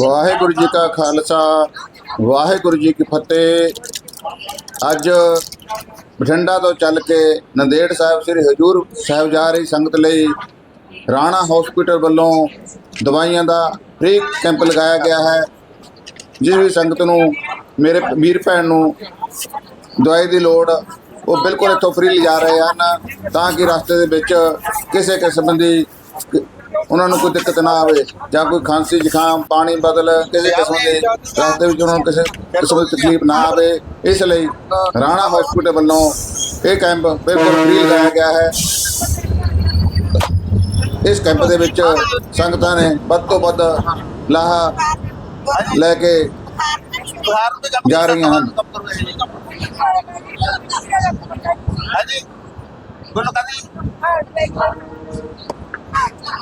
ਵਾਹਿਗੁਰੂ ਜੀ ਕਾ ਖਾਲਸਾ, ਵਾਹਿਗੁਰੂ ਜੀ ਕੀ ਫਤਿਹ। ਅੱਜ ਬਠਿੰਡਾ ਤੋਂ ਚੱਲ ਕੇ ਨੰਦੇੜ ਸਾਹਿਬ ਸ੍ਰੀ ਹਜੂਰ ਸਾਹਿਬ ਜਾ ਰਹੀ ਸੰਗਤ ਲਈ ਰਾਣਾ ਹਸਪੀਟਲ ਵੱਲੋਂ ਦਵਾਈਆਂ ਦਾ ਫ੍ਰੀ ਕੈਂਪ ਲਗਾਇਆ ਗਿਆ ਹੈ। ਜਿਸ ਵੀ ਸੰਗਤ ਨੂੰ ਮੇਰੇ ਵੀਰ ਭੈਣ ਨੂੰ ਦਵਾਈ ਦੀ ਲੋੜ, ਉਹ ਬਿਲਕੁਲ ਇੱਥੋਂ ਫ੍ਰੀ ਲਿਜਾ ਰਹੇ ਹਨ, ਤਾਂ ਕਿ ਰਸਤੇ ਦੇ ਵਿੱਚ ਕਿਸੇ ਕਿਸਮ ਦੀ ਉਹਨਾਂ ਨੂੰ ਕੋਈ ਦਿੱਕਤ ਨਾ ਆਵੇ ਜਾਂ ਕੋਈ ਖਾਂਸੀ ਜ਼ੁਕਾਮ, ਪਾਣੀ ਬਦਲ ਕਿਸੇ ਕਿਸਮ ਦੇ ਰਸਤੇ ਵਿੱਚ ਉਹਨਾਂ ਨੂੰ ਕਿਸੇ ਕਿਸਮ ਦੀ ਤਕਲੀਫ ਨਾ ਆਵੇ, ਇਸ ਲਈ ਰਾਣਾ ਹਸਪੀਟਲ ਵੱਲੋਂ ਇਹ ਕੈਂਪ ਬਿਲਕੁਲ ਫ੍ਰੀ ਲਗਾਇਆ ਗਿਆ ਹੈ। ਇਸ ਕੈਂਪ ਦੇ ਵਿੱਚ ਸੰਗਤਾਂ ਨੇ ਵੱਧ ਤੋਂ ਵੱਧ ਲਾਹਾ ਲੈ ਕੇ ਜਾ ਰਹੀਆਂ ਹਨ। ਹਾਂਜੀ। ਬੋਲੋ ਕਾਦੀ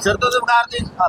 ਸਿਰ ਤੋਂ ਬੁਖਾਰ ਜੀ ਹਾਂ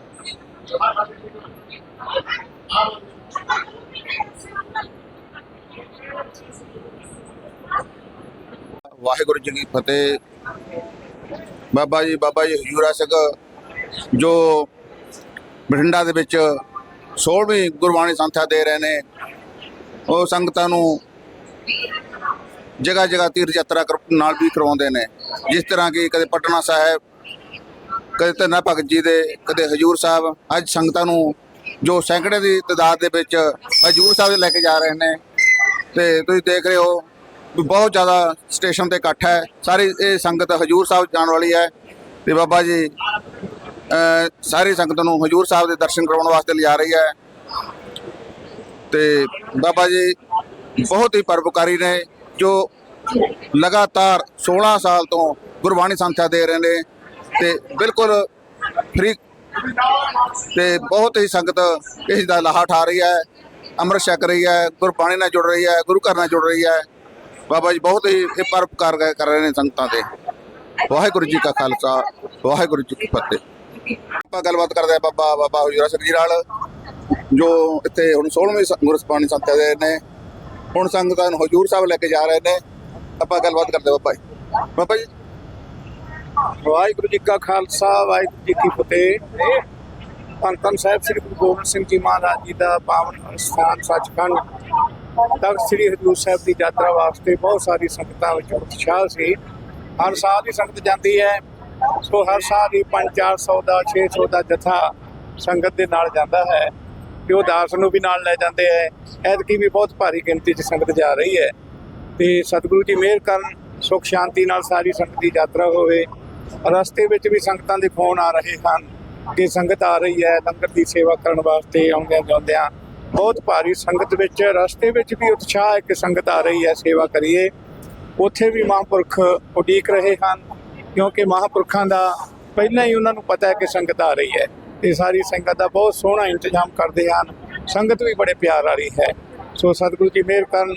ਵਾਹਿਗੁਰੂ ਜੀ ਕੀ ਫਤਿਹ। ਬਾਬਾ ਜੀ ਬਾਬਾ ਜੀ ਹਜੂਰਾ ਸਿੰਘ ਜੋ ਬਠਿੰਡਾ ਦੇ ਵਿੱਚ 16ਵੀਂ ਗੁਰਬਾਣੀ ਸੰਥਾ ਦੇ ਰਹੇ ਨੇ, ਉਹ ਸੰਗਤਾਂ ਨੂੰ ਜਗ੍ਹਾ ਜਗ੍ਹਾ ਤੀਰਥ ਯਾਤਰਾ ਕਰ- ਨਾਲ ਵੀ ਕਰਵਾਉਂਦੇ ਨੇ। ਜਿਸ ਤਰ੍ਹਾਂ ਕਿ ਕਦੇ ਪਟਨਾ ਸਾਹਿਬ ਕਦੇ ਧੰਨਾ ਭਗਤ ਜੀ ਦੇ, ਕਦੇ ਹਜੂਰ ਸਾਹਿਬ। ਅੱਜ ਸੰਗਤਾਂ ਨੂੰ ਜੋ ਸੈਂਕੜੇ ਦੀ ਤਦਾਦ ਦੇ ਵਿੱਚ ਹਜੂਰ ਸਾਹਿਬ ਦੇ ਲੈ ਕੇ ਜਾ ਰਹੇ ਨੇ। ਤੇ ਤੁਸੀਂ ਦੇਖ ਰਹੇ ਹੋ ਬਹੁਤ ਜ਼ਿਆਦਾ ਸਟੇਸ਼ਨ ਤੇ ਇਕੱਠ ਹੈ। ਸਾਰੀ ਇਹ ਸੰਗਤ ਹਜੂਰ ਸਾਹਿਬ ਜਾਣ ਵਾਲੀ ਹੈ। ਤੇ ਬਾਬਾ ਜੀ ਸਾਰੀ ਸੰਗਤ ਨੂੰ ਹਜੂਰ ਸਾਹਿਬ ਦੇ ਦਰਸ਼ਨ ਕਰਾਉਣ ਵਾਸਤੇ ਲਿਜਾ ਰਹੀ ਹੈ। ਤੇ ਬਾਬਾ ਜੀ ਬਹੁਤ ਹੀ ਪਰਪਕਾਰੀ ਨੇ, ਜੋ ਲਗਾਤਾਰ 16 ਸਾਲ ਤੋਂ ਗੁਰਬਾਣੀ ਸੰਥਿਆ ਦੇ ਰਹੇ ਨੇ। ਤੇ ਬਿਲਕੁਲ ਫ੍ਰੀ ਤੇ ਬਹੁਤ ਹੀ ਸੰਗਤ ਇਸ ਦਾ ਲਾਹਾ ਠਾ ਰਹੀ ਹੈ, ਅੰਮ੍ਰਿਤ ਛਕ ਰਹੀ ਹੈ ਗੁਰਬਾਣੀ ਨਾਲ ਜੁੜ ਰਹੀ ਹੈ, ਗੁਰੂ ਘਰ ਨਾਲ ਜੁੜ ਰਹੀ ਹੈ। ਬਾਬਾ ਜੀ ਬਹੁਤ ਹੀ ਇਹ ਪਰਉਪਕਾਰ ਕਰ ਰਹੇ ਨੇ ਸੰਗਤਾਂ ਤੇ ਵਾਹਿਗੁਰੂ ਜੀ ਕਾ ਖਾਲਸਾ, ਵਾਹਿਗੁਰੂ ਜੀ ਕੀ ਫਤਿਹ। ਆਪਾਂ ਗੱਲਬਾਤ ਕਰਦੇ ਆ ਬਾਬਾ ਬਾਬਾ ਹੁਜਰਾ ਸਿੰਘ ਜੀ ਨਾਲ, ਜੋ ਇੱਥੇ ਹੁਣ 16ਵੀਂ ਸ- ਗੁਰਬਾਣੀ ਦੇ ਨੇ। ਹੁਣ ਸੰਗਤਾਂ ਨੂੰ ਹਜੂਰ ਸਾਹਿਬ ਲੈ ਕੇ ਜਾ ਰਹੇ ਨੇ। ਆਪਾਂ ਗੱਲਬਾਤ ਕਰਦੇ ਆ ਬਾਬਾ ਜੀ। ਬਾਬਾ ਜੀ ਵਾਹਿਗੁਰੂ ਜੀ ਕਾ ਖਾਲਸਾ, ਵਾਹਿਗੁਰੂ ਜੀ ਕੀ ਫਤਿਹ। ਧੰਨ ਧੰਨ ਸਾਹਿਬ ਸ੍ਰੀ ਗੁਰੂ ਗੋਬਿੰਦ ਸਿੰਘ ਜੀ ਮਹਾਰਾਜ ਜੀ ਦਾ ਪਾਵਨ ਸਥਾਨ ਸੱਚਖੰਡ। ਤਖਤ ਸ੍ਰੀ ਹਜੂਰ ਸਾਹਿਬ ਦੀ ਯਾਤਰਾ ਵਾਸਤੇ ਬਹੁਤ ਸਾਰੀ ਸੰਗਤਾਂ ਵਿੱਚ ਉਤਸ਼ਾਹ ਸੀ। ਹਰ ਸਾਲ ਦੀ ਸੰਗਤ ਜਾਂਦੀ ਹੈ। ਸੋ ਹਰ ਸਾਲ ਹੀ 5-400 ਦਾ 600 ਦਾ ਜਥਾ ਸੰਗਤ ਦੇ ਨਾਲ ਜਾਂਦਾ ਹੈ। ਤੇ ਉਹ ਦਾਸ ਨੂੰ ਵੀ ਨਾਲ ਲੈ ਜਾਂਦੇ ਹੈ। ਐਤਕੀ ਵੀ ਬਹੁਤ ਭਾਰੀ ਗਿਣਤੀ 'ਚ ਸੰਗਤ ਜਾ ਰਹੀ ਹੈ। ਤੇ ਸਤਿਗੁਰੂ ਜੀ ਮਿਹਰ ਕਰਨ, ਸੁਖ, ਸ਼ਾਂਤੀ ਨਾਲ ਸਾਰੀ ਸੰਗਤ ਦੀ ਯਾਤਰਾ ਹੋਵੇ। ਰਸਤੇ ਵਿੱਚ ਵੀ ਸੰਗਤਾਂ ਦੇ ਫੋਨ ਆ ਰਹੇ ਹਨ ਕਿ ਸੰਗਤ ਆ ਰਹੀ ਹੈ, ਲੰਗਰ ਦੀ ਸੇਵਾ ਕਰਨ ਵਾਸਤੇ ਆਉਂਦਿਆਂ ਜਾਂਦਿਆਂ। ਬਹੁਤ ਭਾਰੀ ਸੰਗਤ ਵਿੱਚ, ਰਸਤੇ ਵਿੱਚ ਵੀ ਉਤਸ਼ਾਹ ਹੈ ਕਿ ਸੰਗਤ ਆ ਰਹੀ ਹੈ, ਸੇਵਾ ਕਰੀਏ। ਉੱਥੇ ਵੀ ਮਹਾਂਪੁਰਖ ਉਡੀਕ ਰਹੇ ਹਨ, ਕਿਉਂਕਿ ਮਹਾਂਪੁਰਖਾਂ ਦਾ ਪਹਿਲਾਂ ਹੀ ਉਹਨਾਂ ਨੂੰ ਪਤਾ ਹੈ ਕਿ ਸੰਗਤ ਆ ਰਹੀ ਹੈ ਤੇ ਸਾਰੀ ਸੰਗਤ ਦਾ ਬਹੁਤ ਸੋਹਣਾ ਇੰਤਜ਼ਾਮ ਕਰਦੇ ਹਨ। ਸੰਗਤ ਵੀ ਬੜੇ ਪਿਆਰ ਵਾਲੀ ਹੈ। ਸੋ ਸਤਿਗੁਰੂ ਜੀ, ਮਿਹਰ ਕਰਨ।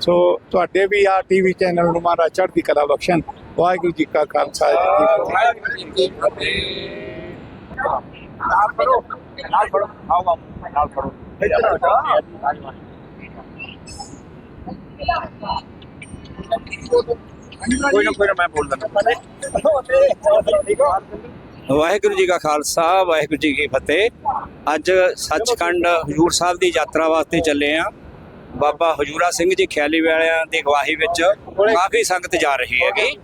ਸੋ ਤੁਹਾਡੇ ਵੀ ਆ ਟੀਵੀ ਚੈਨਲ ਨੂੰ ਮਹਾਰਾਜ ਚੜ੍ਹਦੀ ਕਲਾ ਬਖਸ਼ਣ। ਵਾਹਿਗੁਰੂ ਜੀ ਕਾ ਖਾਲਸਾ, ਜੀ ਕੀ ਫਤਿਹ। ਨਾਲ ਫੜੋ ਨਾਲ ਫੜੋ ਆਓ ਆਓ ਨਾਲ ਫੜੋ ਕੋਈ ਨਾ ਕੋਈ ਨਾ ਮੈਂ ਬੋਲ ਦਿੰਦਾ ਵਾਹਿਗੁਰੂ ਜੀ ਕਾ ਖਾਲਸਾ, ਵਾਹਿਗੁਰੂ ਜੀ ਕੀ ਫਤਿਹ। ਅੱਜ ਸੱਚਖੰਡ ਹਜੂਰ ਸਾਹਿਬ ਦੀ ਯਾਤਰਾ ਵਾਸਤੇ ਚੱਲੇ ਆ। ਬਾਬਾ ਹਜੂਰਾ ਸਿੰਘ ਜੀ ਖਿਆਲੀ ਵਾਲਿਆਂ ਦੀ ਅਗਵਾਈ ਵਿੱਚ ਕਾਫੀ ਸੰਗਤ ਜਾ ਰਹੀ ਹੈਗੀ।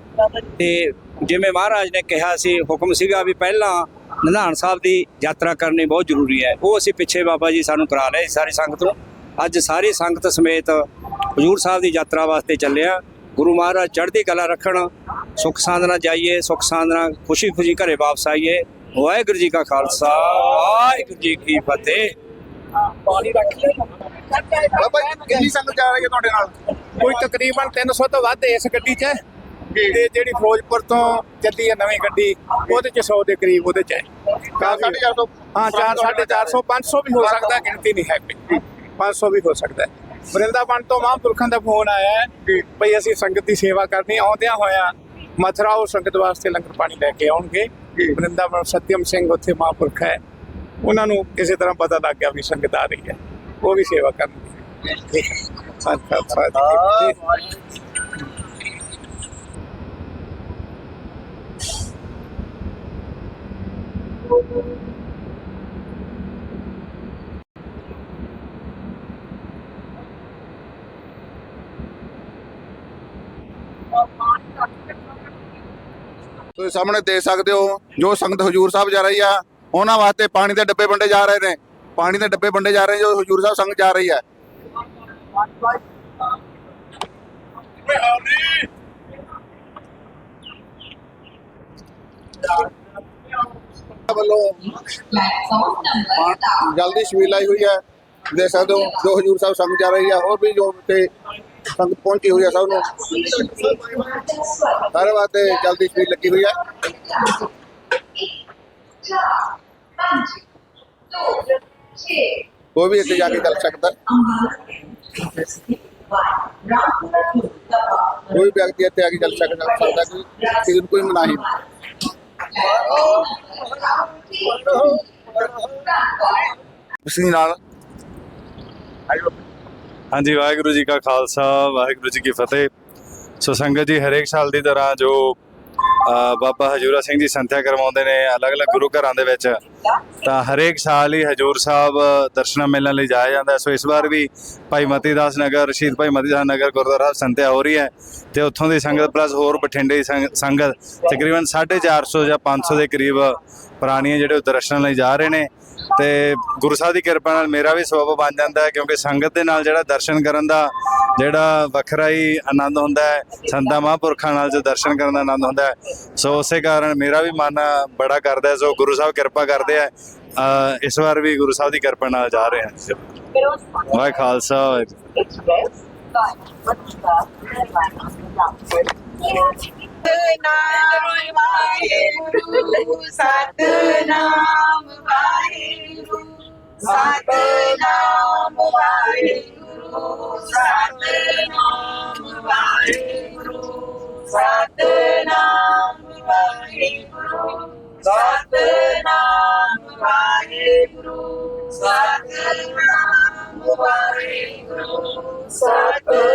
ਤੇ ਜਿਵੇਂ ਮਹਾਰਾਜ ਨੇ ਕਿਹਾ ਸੀ ਹੁਕਮ ਸੀਗਾ ਵੀ ਪਹਿਲਾਂ ਨਿਧਾਨ ਸਾਹਿਬ ਦੀ ਯਾਤਰਾ ਕਰਨੀ ਬਹੁਤ ਜ਼ਰੂਰੀ ਹੈ। ਉਹ ਅਸੀਂ ਪਿੱਛੇ ਬਾਬਾ ਜੀ ਸਾਨੂੰ ਕਰਾ ਲਏ ਸਾਰੀ ਸੰਗਤ ਨੂੰ। ਅੱਜ ਸਾਰੀ ਸੰਗਤ ਸਮੇਤ ਹਜੂਰ ਸਾਹਿਬ ਦੀ ਯਾਤਰਾ ਵਾਸਤੇ ਚੱਲੇ ਆ ਗੁਰੂ ਮਹਾਰਾਜ ਚੜ੍ਹਦੀ ਕਲਾ ਰੱਖਣ ਸੁਖ ਸਾਂਦਨਾ ਜਾਈਏ ਸੁਖ ਸਾਂਦਨਾ ਖੁਸ਼ੀ ਖੁਸ਼ੀ ਘਰੇ ਵਾਪਸ ਆਈਏ। ਵਾਹਿਗੁਰੂ ਜੀ ਕਾ ਖਾਲਸਾ ਵਾਹਿਗੁਰੂ ਜੀ ਕੀ ਫਤਿਹ। ਪਾਣੀ ਰੱਖ ਲੈ ਬਾਬਾ ਜੀ ਕਿੰਨੀ ਸੰਗਤ ਜਾ ਰਹੀ ਹੈ ਤੁਹਾਡੇ ਨਾਲ? ਕੋਈ ਤਕਰੀਬਨ 300 ਤੋਂ ਵੱਧ ਇਸ ਗੱਡੀ 'ਚ ਹੈ। ਤੇ ਜਿਹੜੀ ਫਿਰੋਜ਼ਪੁਰ ਤੋਂ ਚੱਲੀ ਹੈ ਨਵੀਂ ਗੱਡੀ ਉਹਦੇ 'ਚ 100 ਦੇ ਕਰੀਬ ਉਹਦੇ 'ਚ ਹੈ। ਕਾਫੀ 450 ਹਾਂ 4 450 500 ਵੀ ਹੋ ਸਕਦਾ ਗਿਣਤੀ ਨਹੀਂ ਹੈ ਕੋਈ। 500 ਵੀ ਹੋ ਸਕਦਾ ਵਰਿੰਦਾਵਨ ਤੋਂ ਮਹਾਂਪੁਰਖਾਂ ਦਾ ਫੋਨ ਆਇਆ ਹੈ ਭਈ ਅਸੀਂ ਸੰਗਤ ਦੀ ਸੇਵਾ ਕਰਨੀ ਆਉਂਦਿਆਂ ਹੋਇਆ ਮਥੁਰਾ ਉਹ ਸੰਗਤ ਵਾਸਤੇ ਲੰਗਰ ਪਾਣੀ ਲੈ ਕੇ ਆਉਣਗੇ। ਵਰਿੰਦਾਵਨ ਸਤਿਅਮ ਸਿੰਘ ਉੱਥੇ ਮਹਾਂਪੁਰਖ ਹੈ। ਉਹਨਾਂ ਨੂੰ ਕਿਸੇ ਤਰ੍ਹਾਂ ਪਤਾ ਲੱਗ ਗਿਆ ਵੀ ਸੰਗਤ ਆ ਰਹੀ ਹੈ। ਉਹ ਵੀ ਸੇਵਾ ਕਰਨਗੇ ਠੀਕ ਹੈ। ਅੱਛਾ ਅੱਛਾ ਤੁਸੀਂ ਸਾਹਮਣੇ ਦੇਖ ਸਕਦੇ ਹੋ ਜੋ ਸੰਗਤ ਹਜੂਰ ਸਾਹਿਬ ਜਾ ਰਹੀ ਆ। ਉਹਨਾਂ ਵਾਸਤੇ ਪਾਣੀ ਦੇ ਡੱਬੇ ਵੰਡੇ ਜਾ ਰਹੇ ਨੇ। ਪਾਣੀ ਦੇ ਡੱਬੇ ਵੰਡੇ ਜਾ ਰਹੇ ਜੋ ਹਜੂਰ ਸਾਹਿਬ ਸੰਗਤ ਜਾ ਰਹੀ ਹੈ। ਜਲਦੀ ਸ਼ਵੀਲ ਲਾਈ ਹੋਈ ਹੈ। ਦੇ ਸਕਦੇ ਹੋ, ਜੋ ਹਜੂਰ ਸਾਹਿਬ ਸੰਗਤ ਜਾ ਰਹੀ ਹੈ, ਹੋਰ ਵੀ ਜੋ ਤੇ ਸੰਗਤ ਪਹੁੰਚੀ ਹੋਈ ਹੈ ਸਭ ਨੂੰ। ਸਾਰੇ ਵਾਸਤੇ ਜਲਦੀ ਸ਼ਵੀਲ ਲੱਗੀ ਹੋਈ ਹੈ। कोई भी इसे जाके कर सकता कोई व्यक्ति इतने आगे चल सकता सकता कि फ़िल्म कोई मनाही ਸਿੰਘ ਨਾਲ ਹਾਂਜੀ ਵਾਹਿਗੁਰੂ ਜੀ ਕਾ ਖਾਲਸਾ ਵਾਹਿਗੁਰੂ ਜੀ ਕੀ ਫਤਿਹ ਸੋ ਸੰਗਤ ਜੀ ਹਰੇਕ ਸਾਲ ਦੀ ਤਰ੍ਹਾਂ ਬਾਬਾ ਹਜੂਰਾ ਸਿੰਘ ਜੀ ਸੰਥਿਆ ਕਰਵਾਉਂਦੇ ਨੇ ਅਲੱਗ-ਅਲੱਗ ਗੁਰੂ ਘਰਾਂ ਦੇ ਵਿੱਚ। ਤਾਂ ਹਰੇਕ ਸਾਲ ਹੀ ਹਜੂਰ ਸਾਹਿਬ ਦਰਸ਼ਨਾਂ ਮਿਲਣ ਲਈ ਜਾਇਆ ਜਾਂਦਾ। ਸੋ ਇਸ ਵਾਰ ਵੀ ਭਾਈ ਮਤੀ ਦਾਸ ਨਗਰ, ਸ਼ਹੀਦ ਭਾਈ ਮਤੀ ਦਾਸ ਨਗਰ, ਗੁਰਦੁਆਰਾ ਸਾਹਿਬ ਸੰਥਿਆ ਹੋ ਰਹੀ ਹੈ ਤੇ ਉੱਥੋਂ ਦੀ ਸੰਗਤ ਪਲੱਸ ਹੋਰ ਬਠਿੰਡੇ ਦੀ ਸੰਗ- ਸੰਗਤ ਤਕਰੀਬਨ 450 ਜਾਂ 500 ਦੇ ਕਰੀਬ ਪ੍ਰਾਣੀਆਂ ਜਿਹੜੇ ਉਹ ਦਰਸ਼ਨ ਲਈ ਜਾ ਰਹੇ ਨੇ। ਤੇ ਗੁਰੂ ਸਾਹਿਬ ਦੀ ਕਿਰਪਾ ਨਾਲ ਮੇਰਾ ਵੀ ਸਬਬ ਬਣ ਜਾਂਦਾ ਹੈ ਕਿਉਂਕਿ ਸੰਗਤ ਦੇ ਨਾਲ ਜਿਹੜਾ ਦਰਸ਼ਨ ਕਰਨ ਦਾ ਜਿਹੜਾ ਵੱਖਰਾ ਹੀ ਆਨੰਦ ਹੁੰਦਾ ਹੈ। ਸੰਤਾਂ ਮਹਾਂਪੁਰਖਾਂ ਨਾਲ ਜੋ ਦਰਸ਼ਨ ਕਰਨ ਦਾ ਆਨੰਦ ਹੁੰਦਾ ਹੈ। ਸੋ ਉਸੇ ਕਾਰਨ ਮੇਰਾ ਵੀ ਮਨ ਬੜਾ ਕਰਦਾ ਹੈ ਸੋ ਗੁਰੂ ਸਾਹਿਬ ਕਿਰਪਾ ਕਰਦੇ ਆ ਅ, ਇਸ ਵਾਰ ਵੀ ਗੁਰੂ ਸਾਹਿਬ ਦੀ ਕਿਰਪਾ ਨਾਲ ਜਾ ਰਹੇ ਹਾਂ। ਵਾਹਿ ਖਾਲਸਾ ਸਤਨਾਮ ਵਾਹਿਗੁਰੂ ਸਤਨਾਮ ਵਾਹਿਗੁਰੂ ਸਤਨਾਮ ਵਾਹਿਗੁਰੂ ਸਤਨਾਮ ਵਾਹਿਗੁਰੂ ਸਤਨਾਮ ਵਾਹਿਗੁਰੂ ਸਤਨਾਮ